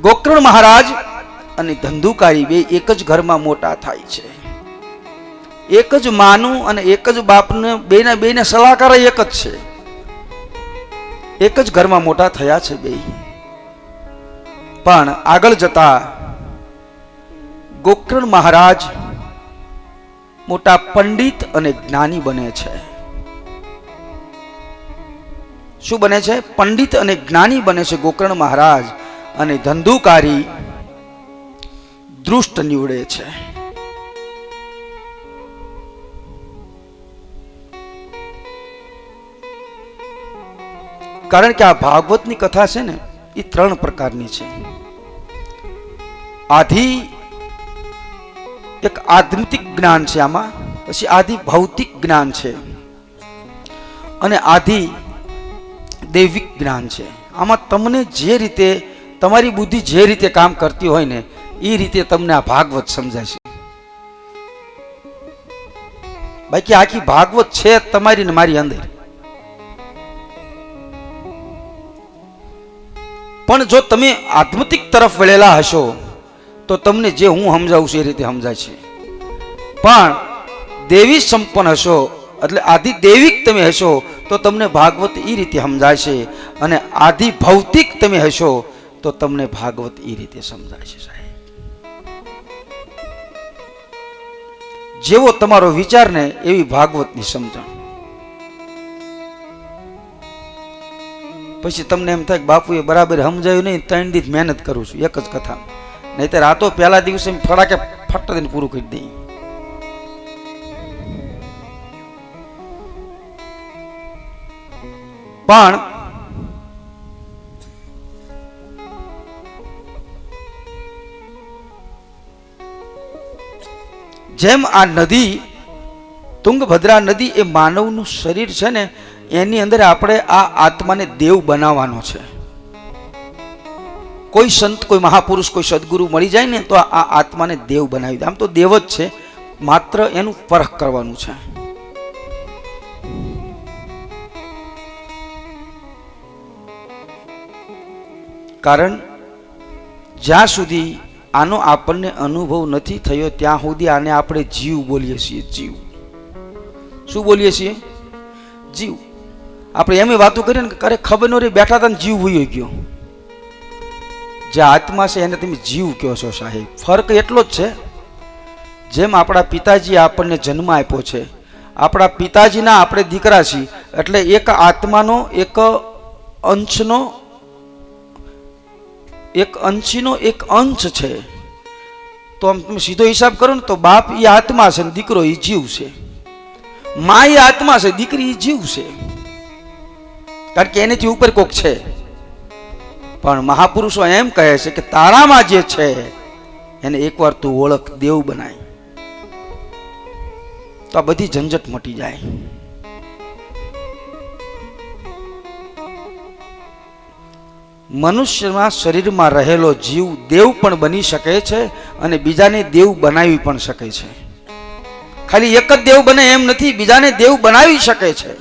ગોકર્ણ મહારાજ અને ધંધુકારી બે એક જ ઘરમાં મોટા થાય છે. એક જ માનું અને એક જ બાપને બેના બેને સલાહકાર એક જ છે. એક જ ઘરમાં મોટા થયા છે બે. પણ આગળ જતા ગોકર્ણ મહારાજ મોટા પંડિત અને જ્ઞાની બને છે. શું બને છે? પંડિત અને જ્ઞાની બને છે ગોકર્ણ મહારાજ. અને ધંધુકારી દૃષ્ટ નીવડે છે. કારણ કે આ ભાગવતની કથા છે ને, એ ત્રણ પ્રકારની છે. આધિ એક આધ્યાત્મિક જ્ઞાન છે આમાં, પછી આધિ ભૌતિક જ્ઞાન છે. અને આધિ દૈવિક જ્ઞાન છે. આમાં તમને જે રીતે તમારી બુદ્ધિ જે રીતે કામ કરતી હોય ને એ રીતે તમને આ ભાગવત સમજાય છે. બાકી આખી ભાગવત છે તમારી ને મારી અંદર. પણ જો તમે આધ્યાત્મિક તરફ વળેલા હશો, તો તમને જે હું સમજાવું છું એ રીતે સમજાય છે. પણ દેવી સંપન્ન હશો, એટલે આદિ દૈવિક તમે હશો, તો તમને ભાગવત એ રીતે સમજાય છે અને આદિ ભૌતિક તમે હશો તો તમને ભાગવત એ રીતે સમજાય છે, સાહેબ. જેવો તમારો વિચાર ને એવી ભાગવતની સમજણ. પછી તમને એમ થાય કે બાપુએ બરાબર સમજાયું નહીં, ત્રણ દિવસ મહેનત કરું છું, એક જ કથા આ તો પહેલા દિવસે ફટાકે ફટ દઈને પૂરું કરી દઈ પણ જેમ આ નદી, તુંગભદ્રા નદી એ માનવનું શરીર છે ને, એની અંદર આપણે આ આત્માને દેવ બનાવવાનો છે. કોઈ સંત, કોઈ મહાપુરુષ, કોઈ સદગુરુ મળી જાય ને, તો આ આત્માને દેવ બનાવી દે. આમ તો દેવ જ છે, માત્ર એનું પરખ કરવાનું છે. કારણ, જ્યાં સુધી આનો આપણને અનુભવ નથી થયો, ત્યાં સુધી આને આપણે જીવ બોલીએ છીએ, જીવ. શું બોલીએ છીએ? જીવ. આપણે એમ વાતો કરીએ ને અરે, ખબર ન રહી, બેઠા હતા જીવ ભૂયો ગયો. જે આત્મા છે એને તમે જીવ કહો છો, સાહેબ. ફરક એટલો જ છે, જેમ આપણા પિતાજી આપણને જન્મ આપ્યો છે, આપણા પિતાજીના આપણે દીકરા છીએ, એટલે એક આત્માનો, એક અંશનો એક અંશીનો એક અંશ છે. તો આમ સીધો હિસાબ કરો ને તો બાપ એ આત્મા છે ને દીકરો એ જીવ છે. મા એ આત્મા છે, દીકરી એ જીવ છે. કારણ કે એનેથી ઉપર કોક છે. પણ મહાપુરુષો એમ કહે છે કે તારામાં જે છે, એને એકવાર તું ઓળખ, દેવ બનાય. તો આ બધી ઝંઝટ મટી જાય. મનુષ્યના શરીરમાં રહેલો જીવ દેવ પણ બની શકે છે અને બીજાને દેવ બનાવી પણ શકે છે. ખાલી એક જ દેવ બને એમ નથી, બીજાને દેવ બનાવી શકે છે.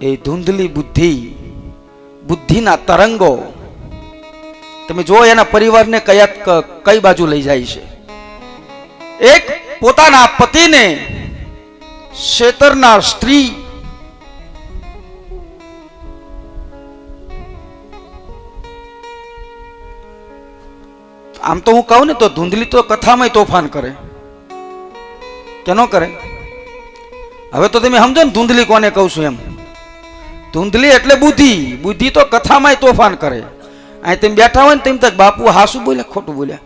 એ ધૂંધલી બુદ્ધિ, બુદ્ધિના તરંગો, તમે જો એના પરિવારને કયા કઈ બાજુ લઈ જાય છે. એક પોતાના પતિને શેતરના સ્ત્રી આમ તો હું કહું ને, તો ધૂંધલી તો કથામાં તોફાન કરે. કે ન કરે? હવે તો તમે સમજો ને, ધૂંધલી કોને કહું છું એમ. ધૂંધલી એટલે બુદ્ધિ. બુદ્ધિ તો કથામાં તોફાન કરે. અહીં તમે બેઠા હોય ને, તેમ તક બાપુ હાસું બોલ્યા ખોટું બોલ્યા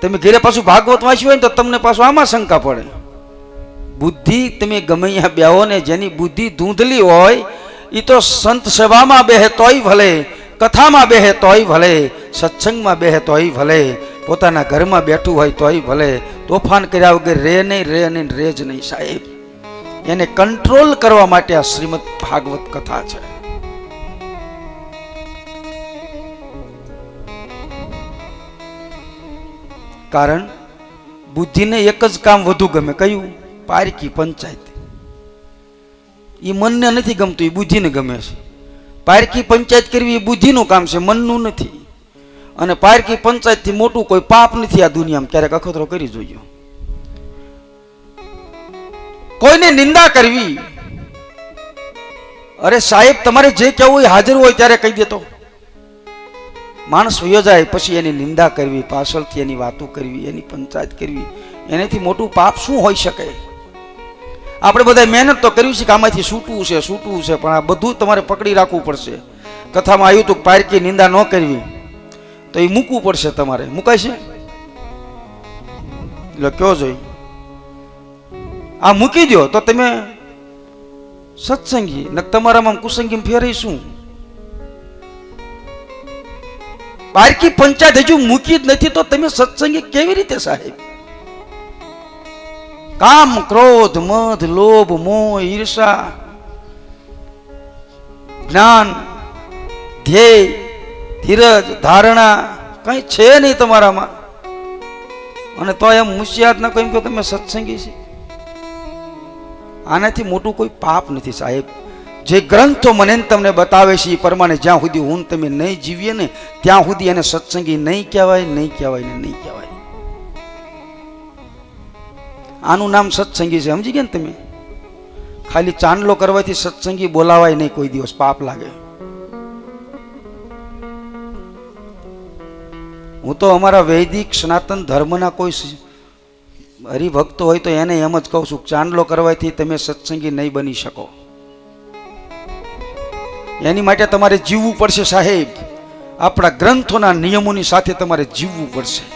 તમે ઘેરે પાછું ભાગવત વાંચ્યું હોય ને, તો તમને પાછું આમાં શંકા પડે. બુદ્ધિ તમે ગમે અહીંયા બેહો ને, જેની બુદ્ધિ ધૂંધલી હોય એ તો સંત સેવામાં બેહે તોય ભલે. કથામાં બેહે તોય ભલે, સત્સંગમાં બેહે તોય ભલે, પોતાના ઘરમાં બેઠું હોય તોય ભલે, તોફાન કર્યા વગર રે નહીં રે નહીં રે જ નહીં સાહેબ. એને કંટ્રોલ કરવા માટે આ શ્રીમદ ભાગવત કથા છે. કારણ, બુદ્ધિને એક જ કામ વધુ ગમે, કયું? પારકી પંચાયત. એ મનને નથી ગમતું એ બુદ્ધિને ગમે છે. પારકી પંચાયત કરવી બુદ્ધિનું કામ છે, મનનું નથી. અને પારકી પંચાયતથી મોટું કોઈ પાપ નથી આ દુનિયામાં, ક્યારેક અખતરો કરી જોયો કોઈને નિંદા કરવી, અરે સાહેબ, તમારે જે કહેવું હોય હાજર હોય ત્યારે કહી દેતો. માણસ વયો જાય, પછી એની નિંદા કરવી, પાછળથી એની વાતો કરવી, એની પંચાયત કરવી. એનાથી મોટું પાપ શું હોઈ શકે? આપણે બધા મહેનત તો કર્યું છે કે આમાંથી છૂટવું છે છૂટવું છે, પણ આ બધું તમારે પકડી રાખવું પડશે. કથામાં આવ્યું હતું પારકી નિંદા ન કરવી. તો એ મૂકવું પડશે તમારે. મુકાય છે? એટલે કયો જોઈ આ મૂકી દો તો તમે સત્સંગી. ને તમારામાં કુસંગી ફેરી શું પારકી પંચાયત હજુ મૂકી જ નથી, તો તમે સત્સંગી કેવી રીતે સાહેબ? કામ, ક્રોધ, મધ, લોભ, મોહ, ઈર્ષા, જ્ઞાન, ધ્યેય, ધીરજ, ધારણા કઈ છે નહીં તમારામાં. અને તો એમ મુશિયાત ના કહ્યું કે તમે સત્સંગી છે. આનાથી મોટું કોઈ પાપ નથી સાહેબ. જે ગ્રંથો મને તમને બતાવે છે એ પ્રમાણે જ્યાં સુધી હું તમે નહીં જીવીએ ને, ત્યાં સુધી એને સત્સંગી નહીં કહેવાય નહીં કહેવાય ને નહીં કહેવાય. આનું નામ સત્સંગી છે. સમજી ગયા ને તમે? ખાલી ચાંદલો કરવાથી સત્સંગી બોલાવાય નહીં કોઈ દિવસ. પાપ લાગે. હું તો અમારા વૈદિક સનાતન ધર્મના કોઈ હરિભક્તો હોય તો એને એમ જ કહું છું, ચાંદલો કરવાથી તમે સત્સંગી નહીં બની શકો. એની માટે તમારે જીવવું પડશે સાહેબ. આપણા ગ્રંથોના નિયમોની સાથે તમારે જીવવું પડશે.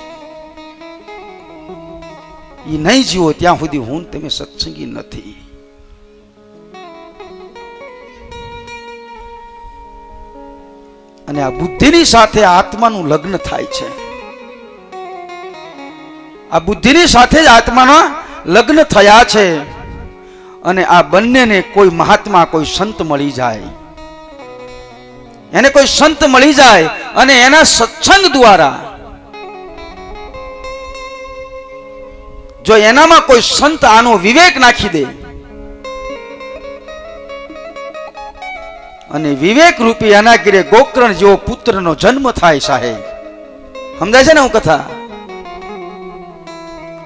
એ નહીં જીવો ત્યાં સુધી હું તમે સત્સંગી નથી. અને આ બુદ્ધિની સાથે આત્માનું લગ્ન થાય છે. આ બુદ્ધિની સાથે જ આત્માના લગ્ન થયા છે. અને આ બંનેને કોઈ મહાત્મા, કોઈ સંત મળી જાય. એને કોઈ સંત મળી જાય અને એના સત્સંગ દ્વારા જો એનામાં કોઈ સંત આનો વિવેક નાખી દે અને વિવેક રૂપી અનાગીરે ગોકર્ણ જેવો પુત્રનો જન્મ થાય સાહેબ. સમજાય છે ને હું કથા?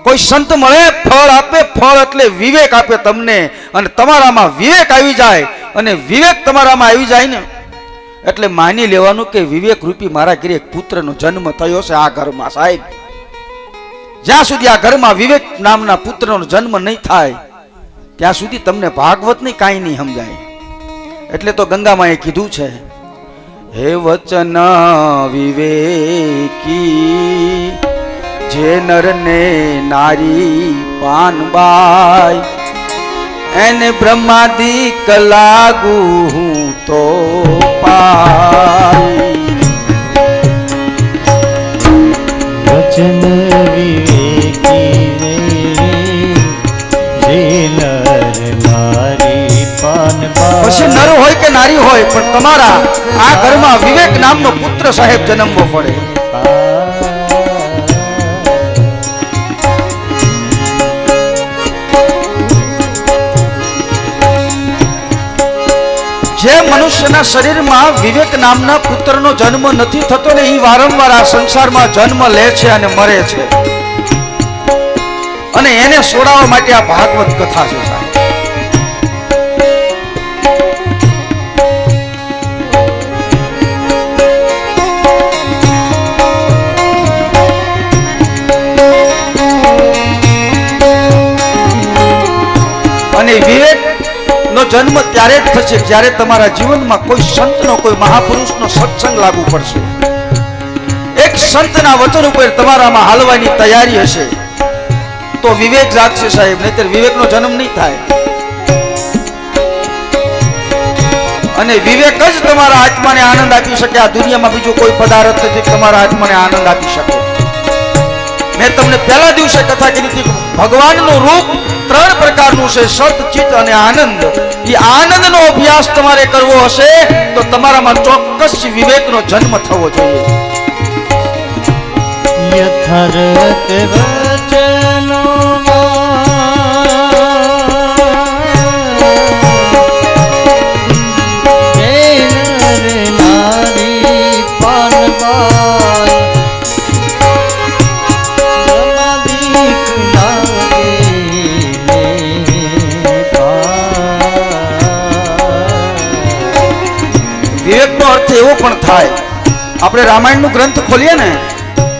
કોઈ સંત મળે, ફળ આપે, ફળ એટલે વિવેક આપે તમને અને તમારામાં વિવેક આવી જાય અને વિવેક તમારામાં આવી જાય ને એટલે માની લેવાનું કે વિવેક રૂપી મારા ઘરે પુત્રનો જન્મ થયો છે આ ઘરમાં સાહેબ. જ્યાં સુધી આ ઘરમાં વિવેક નામના પુત્રનો જન્મ નહીં થાય, ત્યાં સુધી તમને ભાગવત નહીં કાંઈ નહીં સમજાય. એટલે તો ગંગામાએ કીધું છે, હે વચન વિવેકી, જે નરને નારી પાનબાઈ એને બ્રહ્માદી કલાગુ હું તો પાઈ વચન નારી હોય, પણ તમારા આ ઘરમાં વિવેક નામનો પુત્ર સાહેબ જન્મવો પડે. જે મનુષ્યના શરીરમાં વિવેક નામના પુત્રનો જન્મ નથી થતો ને એ વારંવાર આ સંસારમાં જન્મ લે છે અને મરે છે. અને એને છોડાવવા માટે આ ભાગવત કથા છે સાહેબ જન્મ ત્યારે જ થશે જ્યારે તમારા જીવનમાં કોઈ સંતનો, કોઈ મહાપુરુષનો સત્સંગ લાગુ પડશે. એક સંતના વચન ઉપર તમારામાં હાલવાની તૈયારી હશે. તો વિવેક જાગશે સાહેબ, નહીતર વિવેકનો જન્મ નહીં થાય. અને વિવેક જ તમારા આત્માને આનંદ આપી શકે, આ દુનિયામાં બીજો કોઈ પદાર્થ નથી, તમારા આત્માને આનંદ આપી શકે. મેં તમને પહેલા દિવસે કથા કરી હતી, ભગવાનનું રૂપ ત્રણ પ્રકારનું છે, સત, ચિત્ત અને આનંદ. એ આનંદનો અભ્યાસ તમારે કરવો હશે તો તમારામાં ચોક્કસ વિવેકનો જન્મ થવો જોઈએ. વિવેકનો અર્થ એવો પણ થાય. આપણે રામાયણનું ગ્રંથ ખોલીએ ને,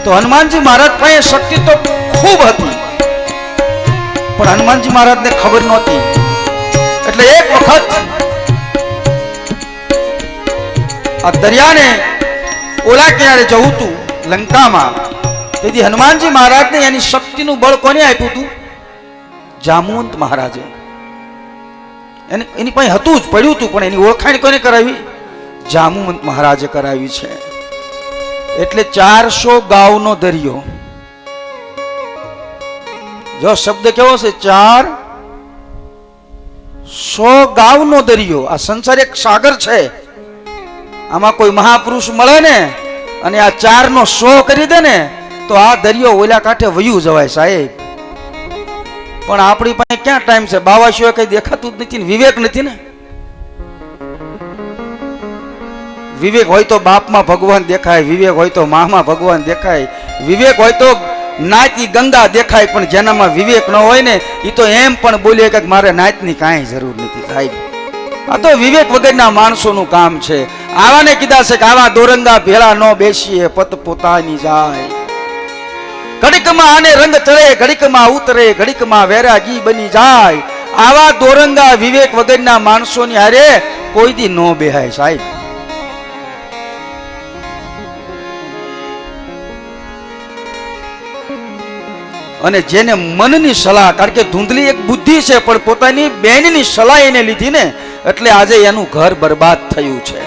તો હનુમાનજી મહારાજ પાસે શક્તિ તો ખૂબ હતી. પણ હનુમાનજી મહારાજને ખબર નહોતી. એટલે એક વખત આ દરિયાને ઓલા કિનારે જવું હતું, લંકામાં. તેથી હનુમાનજી મહારાજને એની શક્તિનું બળ કોને આપ્યું હતું? જામુવંત મહારાજે. એની એની પાસે હતું જ, પડ્યું હતું, પણ એની ઓળખાણ કોને કરાવી? જામુવંત મહારાજે કરાવી છે. એટલે ચારસો ગાઉનો દરિયો જો શબ્દ કેવો છે? ચાર સો ગાઉનો દરિયો આ સંસાર એક સાગર છે. આમાં કોઈ મહાપુરુષ મળે ને અને આ ચાર નો સો કરી દે ને, તો આ દરિયો ઓલા કાંઠે વયું જવાય સાહેબ. પણ આપણી પાસે ક્યાં ટાઈમ છે? બાવાશીઓ કઈ દેખાતું જ નથી ને, વિવેક નથી ને? વિવેક હોય તો બાપમાં ભગવાન દેખાય, વિવેક હોય તો મામાં ભગવાન દેખાય, વિવેક હોય તો નાતી ગંગા દેખાય, પણ જેનામાં વિવેક ન હોય ને એ તો એમ પણ બોલે કે મારે નાતની કાંઈ જરૂર નથી, સાહેબ. આ તો વિવેક વગરના માણસોનું કામ છે. આવાને કીધા છે કે આવા દોરંગા ભેળા ન બેસીએ, પત પોતાની જાય. ઘડીકમાં આને રંગ ચડે, ઘડીકમાં ઉતરે, ઘડીકમાં વેરાગી બની જાય. આવા દોરંગા વિવેક વગરના માણસોની હારે કોઈ દી ન બેહાય, સાહેબ. અને જેને મનની સલાહ, કારણ કે ધૂંધલી એક બુદ્ધિ છે, પણ પોતાની બેનની સલાહ એને લીધી ને, એટલે આજે એનું ઘર બરબાદ થયું છે.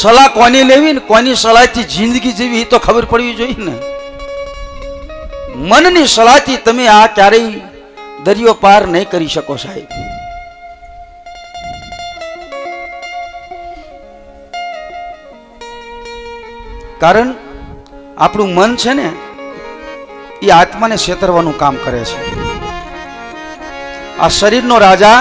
સલાહ કોની લેવી ને કોની સલાહથી જિંદગી જીવી તો ખબર પડવી જોઈએ ને. મનની સલાહથી તમે આ ક્યારેય દરિયો પાર નહીં કરી શકો સાહેબ. કારણ આપણું મન છે ને એ આત્માને છેતરવાનું કામ કરે છે. આ શરીરનો રાજા